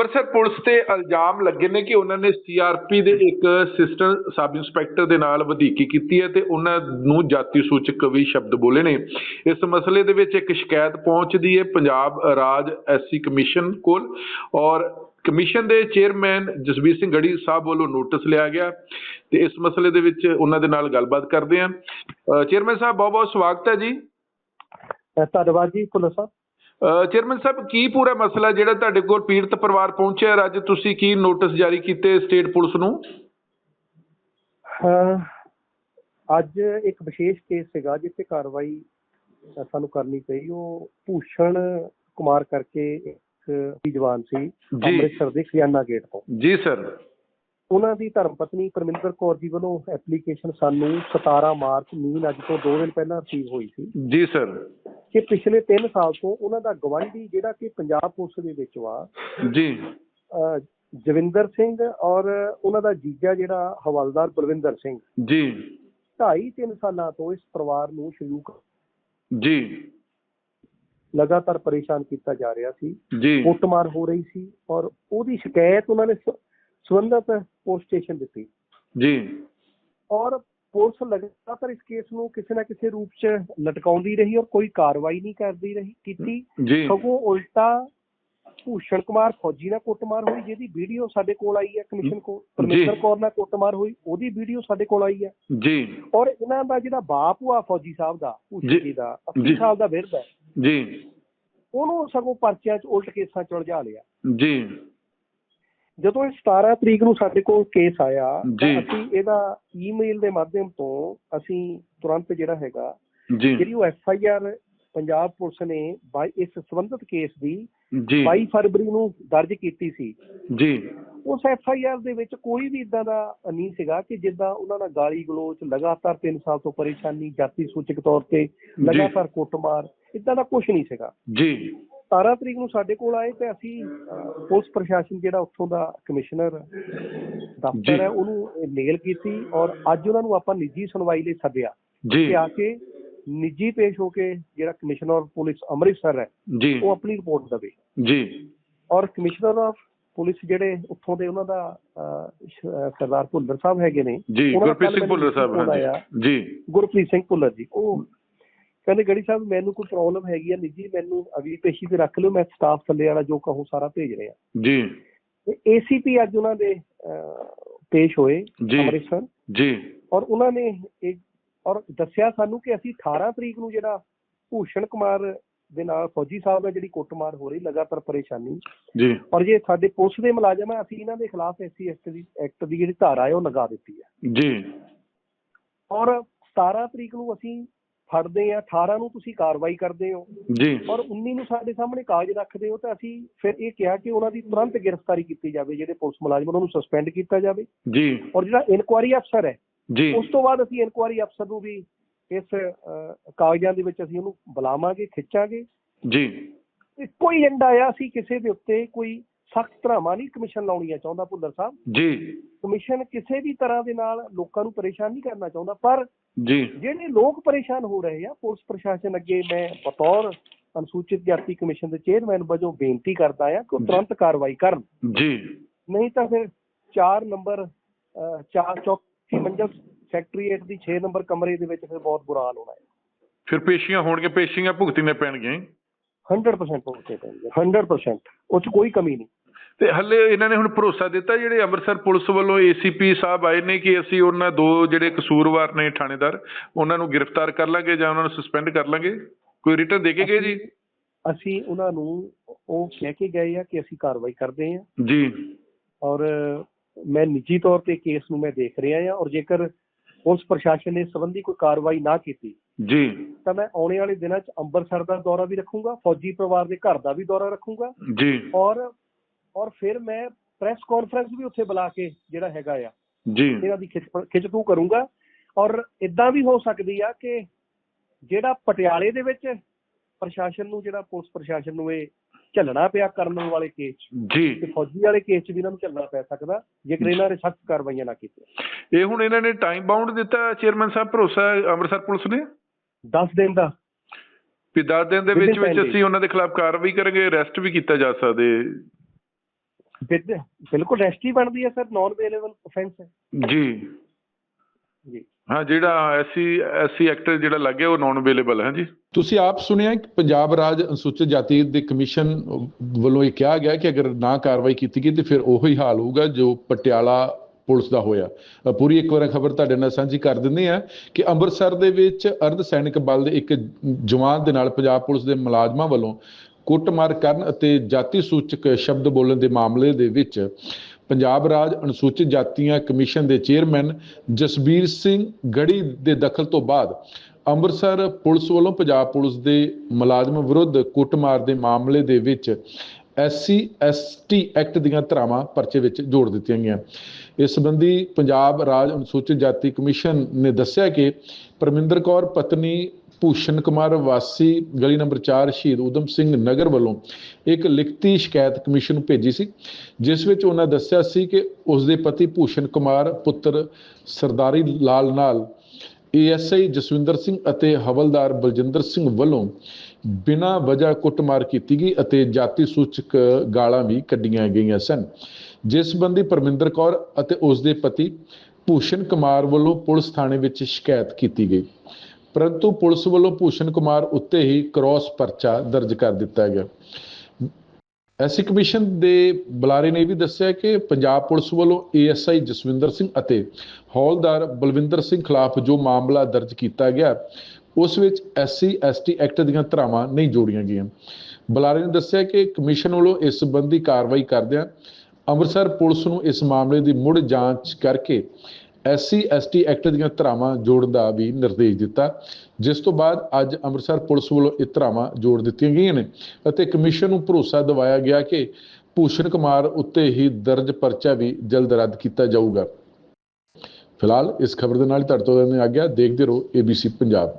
Amritsar police ਤੇ ਇਲਜ਼ਾਮ ਲੱਗੇ ਨੇ ਕਿ ਉਹਨਾਂ ਨੇ ਸੀਆਰਪੀ ਦੇ ਇੱਕ ਅਸਿਸਟੈਂਟ ਸਬ ਇੰਸਪੈਕਟਰ ਦੇ ਨਾਲ ਵਧੀਕੀ ਕੀਤੀ ਹੈ ਤੇ ਉਹਨਾਂ ਨੂੰ ਜਾਤੀ ਸੂਚਕ ਵੀ ਸ਼ਬਦ ਬੋਲੇ ਨੇ। ਇਸ ਮਸਲੇ ਦੇ ਵਿੱਚ ਇੱਕ ਸ਼ਿਕਾਇਤ ਪਹੁੰਚਦੀ ਹੈ ਪੰਜਾਬ ਰਾਜ ਐਸਸੀ ਕਮਿਸ਼ਨ ਕੋਲ ਔਰ ਕਮਿਸ਼ਨ ਦੇ ਚੇਅਰਮੈਨ ਜਸਬੀਰ ਸਿੰਘ ਗੜੀ ਸਾਹਿਬ ਵੱਲੋਂ ਨੋਟਿਸ ਲਿਆ ਗਿਆ ਤੇ ਇਸ ਮਸਲੇ ਦੇ ਵਿੱਚ ਉਹਨਾਂ ਦੇ ਨਾਲ ਗੱਲਬਾਤ ਕਰਦੇ ਹਾਂ। ਚੇਅਰਮੈਨ ਸਾਹਿਬ ਬਹੁਤ ਬਹੁਤ ਸਵਾਗਤ ਹੈ ਜੀ। ਧੰਨਵਾਦ ਜੀ ਭੁੱਲਰ ਸਾਹਿਬ। ਚੇਅਰਮੈਨ ਸਾਹਿਬ ਕੀ ਪੂਰਾ ਮਸਲਾ ਜਿਹੜਾ ਤੁਹਾਡੇ ਕੋਲ ਪੀੜਤ ਪਰਿਵਾਰ ਪਹੁੰਚਿਆ ਅੱਜ ਤੁਸੀਂ ਕੀ ਨੋਟਿਸ ਜਾਰੀ ਕੀਤੇ ਸਟੇਟ ਪੁਲਿਸ ਨੂੰ? ਅੱਜ ਇੱਕ ਵਿਸ਼ੇਸ਼ ਕੇਸ ਸੀਗਾ ਜਿੱਥੇ ਕਾਰਵਾਈ ਸਾਨੂੰ ਕਰਨੀ ਪਈ। ਉਹ ਭੂਸ਼ਣ ਕੁਮਾਰ ਕਰਕੇ ਇੱਕ ਜਵਾਨ ਸੀ। ਅੰਮ੍ਰਿਤਸਰ ਦੇ ਖਿਆਨਾ ਗੇਟ ਤੋਂ। ਜੀ ਸਰ। ਉਹਨਾਂ ਦੀ ਧਰਮ ਪਤਨੀ ਪਰਮਿੰਦਰ ਕੌਰ ਜੀ ਵੱਲੋਂ ਐਪਲੀਕੇਸ਼ਨ ਸਾਨੂੰ 17 ਮਾਰਚ ਮੀਨ ਅੱਜ ਤੋਂ 2 ਦਿਨ ਪਹਿਲਾਂ ਰਿਸੀਵ ਹੋਈ ਸੀ। ਜੀ ਸਰ। ਕਿ ਪਿਛਲੇ 3 ਸਾਲ ਤੋਂ ਉਹਨਾਂ ਦਾ ਗਵਾਂਢੀ ਜਿਹੜਾ ਕਿ ਪੰਜਾਬ ਪੁਲਿਸ ਦੇ ਵਿੱਚ ਵਾ ਜੀ। ਜਵਿੰਦਰ ਸਿੰਘ ਔਰ ਉਹਨਾਂ ਦਾ ਜੀਜਾ ਜਿਹੜਾ ਹਵਾਲਦਾਰ ਬਲਵਿੰਦਰ ਸਿੰਘ। ਜੀ। ਢਾਈ ਤਿੰਨ ਸਾਲਾਂ ਤੋਂ ਇਸ ਪਰਿਵਾਰ ਨੂੰ ਸ਼ਰੀਕ ਜੀ। ਲਗਾਤਾਰ ਪਰੇਸ਼ਾਨ ਕੀਤਾ ਜਾ ਰਿਹਾ ਸੀ। ਜੀ। ਕੁੱਟਮਾਰ ਹੋ ਰਹੀ ਸੀ ਔਰ ਉਹਦੀ ਸ਼ਿਕਾਇਤ ਉਹਨਾਂ ਨੇ ਸੰਬੰਧਿਤ ਪੁਲਿਸ ਸਟੇਸ਼ਨ ਦਿੱਤੀ। ਜੀ। ਔਰ ਪੁਲਿਸ ਲਗਾਤਾਰ ਇਸ ਕੇਸ ਨੂੰ ਕਿਸੇ ਨਾ ਕਿਸੇ ਰੂਪ 'ਚ ਲਟਕਾਉਂਦੀ ਰਹੀ ਔਰ ਕੋਈ ਕਾਰਵਾਈ ਨਹੀਂ ਕਰਦੀ ਰਹੀ ਕੀਤੀ। ਸਗੋਂ ਉਲਟਾ ਭੂਸ਼ਣ ਕੁਮਾਰ ਫੌਜੀ ਨਾਲ ਕੁੱਟਮਾਰ ਹੋਈ ਜਿਹਦੀ ਵੀਡੀਓ ਸਾਡੇ ਕੋਲ ਆਈ ਹੈ ਕਮਿਸ਼ਨ ਕੋਲ ਪਰਮੇਸ਼ਰ ਕੌਰ ਨਾਲ ਕੁੱਟਮਾਰ ਹੋਈ ਉਹਦੀ ਵੀਡੀਓ ਸਾਡੇ ਕੋਲ ਆਈ ਹੈ। ਜੀ। ਔਰ ਇਹਨਾਂ ਦਾ ਜਿਹੜਾ ਬਾਪ ਹੁਆ ਫੌਜੀ ਸਾਹਿਬ ਦਾ। ਭੂਸ਼ਣ ਦਾ 80 ਜੀ। ਸਾਲ ਦਾ ਵਿਰਧ ਹੈ। ਜੀ। ਉਹਨੂੰ ਸਗੋਂ ਪਰਚਿਆਂ 'ਚ ਉਲਟ ਕੇਸਾਂ 'ਚ ਉਲਝਾ ਲਿਆ। ਜੀ। ਜਦੋਂ ਇਹ 17 ਤਰੀਕ ਨੂੰ ਸਾਡੇ ਕੋਲ ਕੇਸ ਆਇਆ। ਅਸੀਂ ਇਹਦਾ ਈਮੇਲ ਦੇ ਮਾਧਿਅਮ ਤੋਂ ਅਸੀਂ ਤੁਰੰਤ ਜਿਹੜਾ ਹੈਗਾ ਜਿਹੜੀ ਉਹ F I R Punjab police ਨੇ ਬਾਈ ਇਸ ਸੰਬੰਧਿਤ ਕੇਸ ਦੀ ਜੀ। 22 ਫਰਵਰੀ ਨੂੰ ਦਰਜ ਕੀਤੀ ਸੀ। ਜੀ। ਉਸ ਐਫ ਆਈ ਆਰ ਦੇ ਵਿੱਚ ਕੋਈ ਵੀ ਇਦਾਂ ਦਾ ਨਹੀਂ ਸੀਗਾ ਕਿ ਜਿੱਦਾਂ ਉਹਨਾਂ ਨਾਲ ਗਾਲੀ ਗਲੋਚ ਲਗਾਤਾਰ 3 ਸਾਲ ਤੋਂ ਪਰੇਸ਼ਾਨੀ ਜਾਤੀ ਸੂਚਕ ਤੌਰ ਤੇ ਲਗਾਤਾਰ ਕੁੱਟਮਾਰ ਇਦਾਂ ਦਾ ਕੁਝ ਨਹੀਂ ਸੀਗਾ। ਜੀ। 17 ਤਰੀਕ ਨੂੰ ਸਾਡੇ ਕੋਲ ਆਏ ਤੇ ਅਸੀਂ ਪੁਲਿਸ ਪ੍ਰਸ਼ਾਸਨ ਜਿਹੜਾ ਉੱਥੋਂ ਦਾ ਕਮਿਸ਼ਨਰ ਦਫ਼ਤਰ। ਹੈ ਉਹਨੂੰ ਮੇਲ ਕੀਤੀ ਔਰ ਅੱਜ ਉਹਨਾਂ ਨੂੰ ਆਪਾਂ ਨਿੱਜੀ ਸੁਣਵਾਈ ਲਈ ਸੱਦਿਆ ਜੀ। ਕਿ ਆ ਕੇ ਨਿੱਜੀ ਪੇਸ਼ ਹੋ ਕੇ ਜਿਹੜਾ ਕਮਿਸ਼ਨਰ ਪੁਲਿਸ ਅੰਮ੍ਰਿਤਸਰ ਹੈ ਉਹ ਆਪਣੀ ਰਿਪੋਰਟ ਦੇਵੇ। ਜੀ। ਔਰ ਕਮਿਸ਼ਨਰ ਆਫ ਪੁਲਿਸ ਜਿਹੜੇ ਉੱਥੋਂ ਦੇ ਉਹਨਾਂ ਦਾ ਸਰਦਾਰ ਭੁੱਲਰ ਸਾਹਿਬ ਹੈਗੇ ਨੇ ਜੀ ਗੁਰਪ੍ਰੀਤ ਸਿੰਘ ਭੁੱਲਰ ਸਾਹਿਬ ਜੀ। ਗੁਰਪ੍ਰੀਤ ਸਿੰਘ ਭੁੱਲਰ ਜੀ ਉਹ ਕਹਿੰਦੇ ਗੜੀ ਸਾਹਿਬ ਮੈਨੂੰ ਕੋਈ ਪ੍ਰੋਬਲਮ ਹੈਗੀ ਆ ਨਿੱਜੀ ਮੈਨੂੰ ਅਗਲੀ ਪੇਸ਼ੀ ਤੇ ਰੱਖ ਲਿਓ ਮੈਂ ਸਟਾਫ ਥੱਲੇ ਵਾਲਾ ਜੋ ਕਹੂੰ ਸਾਰਾ ਭੇਜ ਰਿਹਾ। ਜੀ। ਏਸੀਪੀ ਅੱਜ ਉਹਨਾਂ ਦੇ ਪੇਸ਼ ਹੋਏ। ਅੰਮ੍ਰਿਤਸਰ। ਜੀ। ਔਰ ਉਹਨਾਂ ਨੇ ਇੱਕ ਔਰ ਦੱਸਿਆ ਸਾਨੂੰ ਕਿ ਅਸੀਂ 18 ਤਰੀਕ ਨੂੰ ਜਿਹੜਾ ਭੂਸ਼ਣ ਕੁਮਾਰ ਦੇ ਨਾਲ ਫੌਜੀ ਸਾਹਿਬ ਨਾਲ ਜਿਹੜੀ ਕੁੱਟਮਾਰ ਹੋ ਰਹੀ ਲਗਾਤਾਰ ਪਰੇਸ਼ਾਨੀ। ਜੀ। ਔਰ ਜੇ ਸਾਡੇ ਪੁਲਿਸ ਦੇ ਮੁਲਾਜ਼ਮ ਆ ਅਸੀਂ ਇਹਨਾਂ ਦੇ ਖਿਲਾਫ ਐਸਸੀ ਐਕਟ ਦੀ ਐਕਟ ਦੀ ਜਿਹੜੀ ਧਾਰਾ ਹੈ ਉਹ ਲਗਾ ਦਿੱਤੀ ਹੈ। ਜੀ। ਔਰ 17 ਤਰੀਕ ਨੂੰ ਅਸੀਂ ਫੜਦੇ ਆ 18 ਨੂੰ ਤੁਸੀਂ ਕਾਰਵਾਈ ਕਰਦੇ ਹੋ। ਜੀ। ਔਰ 19 ਨੂੰ ਸਾਡੇ ਸਾਹਮਣੇ ਕਾਗਜ਼ ਰੱਖਦੇ ਹੋ ਤਾਂ ਅਸੀਂ ਫਿਰ ਇਹ ਕਿਹਾ ਕਿ ਉਹਨਾਂ ਦੀ ਤੁਰੰਤ ਗ੍ਰਿਫਤਾਰੀ ਕੀਤੀ ਜਾਵੇ ਜਿਹੜੇ ਪੁਲਿਸ ਮੁਲਾਜ਼ਮ ਉਹਨਾਂ ਨੂੰ ਸਸਪੈਂਡ ਕੀਤਾ ਜਾਵੇ। ਜੀ। ਔਰ ਜਿਹੜਾ ਇਨਕੁਆਰੀ ਅਫਸਰ ਹੈ ਜੀ। ਉਸ ਤੋਂ ਬਾਅਦ ਅਸੀਂ ਇਨਕੁਆਰੀ ਅਫਸਰ ਨੂੰ ਵੀ ਇਸ ਕਾਗਜ਼ਾਂ ਦੇ ਵਿੱਚ ਅਸੀਂ ਉਹਨੂੰ ਬੁਲਾਵਾਂਗੇ ਖਿੱਚਾਂਗੇ। ਜੀ। ਇੱਕੋ ਹੀ ਏਜੰਡਾ ਆ ਅਸੀਂ ਕਿਸੇ ਦੇ ਉੱਤੇ ਕੋਈ ਸਖਤ ਧਰਾਵਾਂ ਨਹੀਂ ਕਮਿਸ਼ਨ ਲਾਉਣੀਆਂ ਚਾਹੁੰਦਾ ਭੁੱਲਰ ਸਾਹਿਬ। ਜੀ। ਕਮਿਸ਼ਨ ਕਿਸੇ ਵੀ ਤਰ੍ਹਾਂ ਦੇ ਨਾਲ ਲੋਕਾਂ ਨੂੰ ਪਰੇਸ਼ਾਨ ਨਹੀਂ ਕਰਨਾ ਚਾਹੁੰਦਾ ਪਰ ਜੀ। ਜਿਹੜੇ ਲੋਕ ਪਰੇਸ਼ਾਨ ਹੋ ਰਹੇ ਆ। ਪੁਲਿਸ ਪ੍ਰਸ਼ਾਸਨ ਅੱਗੇ ਮੈਂ ਬਤੌਰ ਅਨੁਸੂਚਿਤ ਜਾਤੀ ਕਮਿਸ਼ਨ ਦੇ ਚੇਅਰਮੈਨ ਵਜੋਂ ਬੇਨਤੀ ਕਰਦਾ ਆ ਕਿ ਉਹ ਤੁਰੰਤ ਕਾਰਵਾਈ ਕਰਨ। ਜੀ। ਨਹੀਂ ਤਾਂ ਫਿਰ 4 ਨੰਬਰ 4 ਚੌਥੀ ਮੰਜ਼ਲ ਸੈਕਟਰੀਏਟ ਦੀ 6 ਨੰਬਰ ਕਮਰੇ ਦੇ ਵਿੱਚ ਫਿਰ ਬਹੁਤ ਬੁਰਾ ਹਾਲ ਹੋਣਾ ਹੈ। ਫਿਰ ਪੇਸ਼ੀਆਂ ਹੋਣਗੀਆਂ ਪੇਸ਼ੀਆਂ ਭੁਗਤਣੀਆਂ ਪੈਣਗੀਆਂ 100% ਪਹੁੰਚੇ ਪੈਣਗੇ 100% ਉਹ 'ਚ ਕੋਈ ਕਮੀ ਨਹੀਂ। ਤੇ ਹੱਲੇ ਇਹਨਾਂ ਨੇ ਹੁਣ ਭਰੋਸਾ ਦਿੱਤਾ ਜਿਹੜੇ ਅੰਮ੍ਰਿਤਸਰ ਪੁਲਿਸ ਵੱਲੋਂ ਏਸੀਪੀ ਸਾਹਿਬ ਆਏ ਨੇ ਕਿ ਅਸੀਂ ਉਹਨਾਂ ਦੋ ਜਿਹੜੇ ਕਸੂਰਵਾਰ ਨੇ ਥਾਣੇਦਾਰ ਉਹਨਾਂ ਨੂੰ ਗ੍ਰਿਫਤਾਰ ਕਰ ਲਾਂਗੇ ਜਾਂ ਉਹਨਾਂ ਨੂੰ ਸਸਪੈਂਡ ਕਰ ਲਾਂਗੇ? ਕੋਈ ਰਿਟਰਨ ਦੇ ਕੇ ਗਏ ਜੀ? ਅਸੀਂ ਉਹਨਾਂ ਨੂੰ ਉਹ ਕਹਿ ਕੇ ਗਏ ਆ ਕਿ ਅਸੀਂ ਕਾਰਵਾਈ ਕਰਦੇ ਹਾਂ। ਜੀ। ਔਰ ਮੈਂ ਨਿੱਜੀ ਤੌਰ ਤੇ ਕੇਸ ਨੂੰ ਮੈਂ ਦੇਖ ਰਿਹਾ ਹਾਂ ਔਰ ਜੇਕਰ ਪੁਲਿਸ ਪ੍ਰਸ਼ਾਸਨ ਨੇ ਸੰਬੰਧੀ ਕੋਈ ਕਾਰਵਾਈ ਨਾ ਕੀਤੀ ਜੀ। ਤਾਂ ਮੈਂ ਆਉਣੇ ਵਾਲੇ ਦਿਨਾਂ 'ਚ ਅੰਮ੍ਰਿਤਸਰ ਦਾ ਦੌਰਾ ਵੀ ਰੱਖੂੰਗਾ ਫੌਜੀ ਪਰਿਵਾਰ ਦੇ ਘਰ ਦਾ ਵੀ ਦੌਰਾ ਰੱਖੂੰਗਾ। ਜੀ। ਔਰ ਔਰ ਫਿਰ ਮੈਂ ਪ੍ਰੈਸ ਕਾਨਫਰੰਸ ਵੀ ਉੱਥੇ ਬੁਲਾ ਕੇ ਜਿਹੜਾ ਹੈਗਾ ਆ ਜੀ। ਇਹਨਾਂ ਦੀ ਖਿੱਚ ਖਿੱਚਤੂ ਕਰੂੰਗਾ। ਔਰ ਇਦਾਂ ਵੀ ਹੋ ਸਕਦੀ ਆ ਕਿ ਜਿਹੜਾ ਪਟਿਆਲੇ ਦੇ ਵਿੱਚ ਪ੍ਰਸ਼ਾਸਨ ਨੂੰ ਜਿਹੜਾ ਪੁਲਿਸ ਪ੍ਰਸ਼ਾਸਨ ਨੂੰ ਇਹ ਝੱਲਣਾ ਪਿਆ ਕਰਨ ਵਾਲੇ ਕੇਸ 'ਚ ਤੇ ਜੀ ਫੌਜੀ ਵਾਲੇ ਕੇਸ 'ਚ ਵੀ ਇਹਨਾਂ ਨੂੰ ਝੱਲਣਾ ਪੈ ਸਕਦਾ ਜੇਕਰ ਇਹਨਾਂ ਨੇ ਸਖਤ ਕਾਰਵਾਈਆਂ ਨਾ ਕੀਤੀਆਂ। ਇਹ ਹੁਣ ਇਹਨਾਂ ਨੇ ਟਾਈਮ ਬਾਉਂਡ ਦਿੱਤਾ ਚੇਅਰਮੈਨ ਸਾਹਿਬ ਭਰੋਸਾ ਅੰਮ੍ਰਿਤਸਰ ਪੁਲਿਸ ਨੇ? 10 ਦਿਨ ਦਾ। ਵੀ 10 ਦਿਨ ਦੇ ਵਿੱਚ ਵਿੱਚ. ਅਸੀਂ ਉਹਨਾਂ ਦੇ ਖਿਲਾਫ ਕਾਰਵਾਈ ਕਰਾਂਗੇ ਅਰੈਸਟ ਵੀ ਕੀਤਾ ਜਾ ਸਕਦੇ ਬਿਦ- ਬਿਲਕੁਲ ਰੈਸਟਰੀ ਬਣਦੀ ਹੈ ਸਰ ਨਾਨ ਅਵੇਲੇਬਲ ਅਫੈਂਸ ਹੈ। ਜੀ। ਜੀ। ਹਾਂ ਜਿਹੜਾ ਐਸਸੀ ਐਸਸੀ ਐਕਟ ਜਿਹੜਾ ਲੱਗਿਆ ਉਹ ਨਾਨ ਅਵੇਲੇਬਲ ਹੈ ਜੀ। ਤੁਸੀਂ ਆਪ ਸੁਣਿਆ ਕਿ ਪੰਜਾਬ ਰਾਜ ਅਨੁਸੂਚਿਤ ਜਾਤੀ ਦੇ ਕਮਿਸ਼ਨ ਵੱਲੋਂ ਇਹ ਕਿਹਾ ਗਿਆ ਕਿ ਅਗਰ ਨਾ ਕਾਰਵਾਈ ਕੀਤੀ ਗਈ ਤੇ ਫਿਰ ਉਹੋ ਹੀ ਹਾਲ ਹੋਊਗਾ ਜੋ ਪਟਿਆਲਾ ਪੁਲਿਸ ਦਾ ਹੋਇਆ। ਪੂਰੀ ਇੱਕ ਵਾਰ ਖਬਰ ਤੁਹਾਡੇ ਨਾਲ ਸਾਂਝੀ ਕਰ ਦਿੰਦੇ ਆ ਕਿ ਅੰਮ੍ਰਿਤਸਰ ਦੇ ਵਿੱਚ ਅਰਧ ਸੈਨਿਕ ਬਲ ਦੇ ਇੱਕ ਜਵਾਨ ਦੇ ਨਾਲ ਪੰਜਾਬ ਪੁਲਿਸ ਦੇ ਮੁਲਾਜ਼ਮਾਂ ਵੱਲੋਂ ਕੁੱਟਮਾਰ ਕਰਨ ਅਤੇ ਜਾਤੀ ਸੂਚਕ ਸ਼ਬਦ ਬੋਲਣ ਦੇ ਮਾਮਲੇ ਦੇ ਵਿੱਚ ਪੰਜਾਬ ਰਾਜ ਅਨੁਸੂਚਿਤ ਜਾਤੀਆਂ ਕਮਿਸ਼ਨ ਦੇ ਚੇਅਰਮੈਨ ਜਸਬੀਰ ਸਿੰਘ ਗੜੀ ਦੇ ਦਖਲ ਤੋਂ ਬਾਅਦ ਅੰਮ੍ਰਿਤਸਰ ਪੁਲਿਸ ਵੱਲੋਂ ਪੰਜਾਬ ਪੁਲਿਸ ਦੇ ਮੁਲਾਜ਼ਮ ਵਿਰੁੱਧ ਕੁੱਟਮਾਰ ਦੇ ਮਾਮਲੇ ਦੇ ਵਿੱਚ ਐਸਸੀ, ਐਸਟੀ ਐਕਟ ਦੀਆਂ ਧਾਰਾਵਾਂ ਪਰਚੇ ਵਿੱਚ ਜੋੜ ਦਿੱਤੀਆਂ ਗਈਆਂ। ਇਸ ਸੰਬੰਧੀ ਪੰਜਾਬ ਰਾਜ ਅਨੁਸੂਚਿਤ ਜਾਤੀ ਕਮਿਸ਼ਨ ਨੇ ਦੱਸਿਆ ਕਿ ਪਰਮਿੰਦਰ ਕੌਰ, ਪਤਨੀ ਭੂਸ਼ਣ ਕੁਮਾਰ ਵਾਸੀ, ਗਲੀ ਨੰਬਰ 4 ਸ਼ਹੀਦ ਊਧਮ ਸਿੰਘ ਨਗਰ ਵੱਲੋਂ ਇੱਕ ਲਿਖਤੀ ਸ਼ਿਕਾਇਤ ਕਮਿਸ਼ਨ ਨੂੰ ਭੇਜੀ ਸੀ, ਜਿਸ ਵਿੱਚ ਉਹਨਾਂ ਦੱਸਿਆ ਸੀ ਕਿ ਉਸ ਦੇ ਪਤੀ ਭੂਸ਼ਣ ਕੁਮਾਰ, ਪੁੱਤਰ ਸਰਦਾਰੀ ਲਾਲ ਨਾਲ ਏਐਸਆਈ ਜਸਵਿੰਦਰ ਸਿੰਘ ਅਤੇ ਹਵਲਦਾਰ ਬਲਜਿੰਦਰ ਸਿੰਘ ਵੱਲੋਂ ਬਿਨਾਂ ਵਜ੍ਹਾ ਕੁੱਟਮਾਰ ਕੀਤੀ ਗਈ ਅਤੇ ਜਾਤੀ ਸੂਚਕ ਗਾਲਾਂ ਵੀ ਕੱਢੀਆਂ ਗਈਆਂ ਸਨ। ਜਿਸ ਸੰਬੰਧੀ ਪਰਮਿੰਦਰ ਕੌਰ ਅਤੇ ਉਸ ਦੇ ਪਤੀ ਭੂਸ਼ਣ ਕੁਮਾਰ ਵੱਲੋਂ ਪੁਲਿਸ ਥਾਣੇ ਵਿੱਚ ਸ਼ਿਕਾਇਤ ਕੀਤੀ ਗਈ। ਪਰੰਤੂ ਪੁਲਿਸ ਵੱਲੋਂ ਭੂਸ਼ਣ ਕੁਮਾਰ ਉੱਤੇ ਹੀ ਕ੍ਰਾਸ ਪਰਚਾ ਦਰਜ ਕਰ ਦਿੱਤਾ ਗਿਆ। ਐਸੀ ਕਮਿਸ਼ਨ ਦੇ ਬੁਲਾਰੇ ਨੇ ਵੀ ਦੱਸਿਆ ਕਿ ਪੰਜਾਬ ਪੁਲਿਸ ਵੱਲੋਂ ਏਐਸਆਈ ਜਸਵਿੰਦਰ ਸਿੰਘ ਅਤੇ ਹੌਲਦਾਰ ਬਲਵਿੰਦਰ ਸਿੰਘ ਖਿਲਾਫ ਜੋ ਮਾਮਲਾ ਦਰਜ ਕੀਤਾ ਗਿਆ, ਉਸ ਵਿੱਚ ਐਸਸੀ, ਐਸਟੀ ਐਕਟ ਦੀਆਂ ਧਾਰਾਵਾਂ ਨਹੀਂ ਜੋੜੀਆਂ ਗਈਆਂ। ਬੁਲਾਰੇ ਨੇ ਦੱਸਿਆ ਕਿ ਕਮਿਸ਼ਨ ਵੱਲੋਂ ਇਸ ਸੰਬੰਧੀ ਕਾਰਵਾਈ ਕਰਦਿਆਂ ਅੰਮ੍ਰਿਤਸਰ ਪੁਲਿਸ ਨੂੰ ਇਸ ਮਾਮਲੇ ਦੀ ਮੁੜ ਜਾਂਚ ਕਰਕੇ ਐਸਸੀ, ਐਸਟੀ ਐਕਟ ਦੀਆਂ ਧਾਰਾਵਾਂ ਜੋੜਨ ਦਾ ਵੀ ਨਿਰਦੇਸ਼ ਦਿੱਤਾ, ਜਿਸ ਤੋਂ ਬਾਅਦ ਅੱਜ ਅੰਮ੍ਰਿਤਸਰ ਪੁਲਿਸ ਵੱਲੋਂ ਇਹ ਧਾਰਾਵਾਂ ਜੋੜ ਦਿੱਤੀਆਂ ਗਈਆਂ ਨੇ ਅਤੇ ਕਮਿਸ਼ਨ ਨੂੰ ਭਰੋਸਾ ਦਿਵਾਇਆ ਗਿਆ ਕਿ ਭੂਸ਼ਣ ਕੁਮਾਰ ਉੱਤੇ ਹੀ ਦਰਜ ਪਰਚਾ ਵੀ ਜਲਦ ਰੱਦ ਕੀਤਾ ਜਾਊਗਾ। ਫਿਲਹਾਲ ਇਸ ਖਬਰ ਦੇ ਨਾਲ ਤੁਹਾਡੇ ਤੋਂ ਦਿੰਦੇ ਆ ਗਿਆ ਦੇਖਦੇ ਰਹੋ ABC ਪੰਜਾਬ।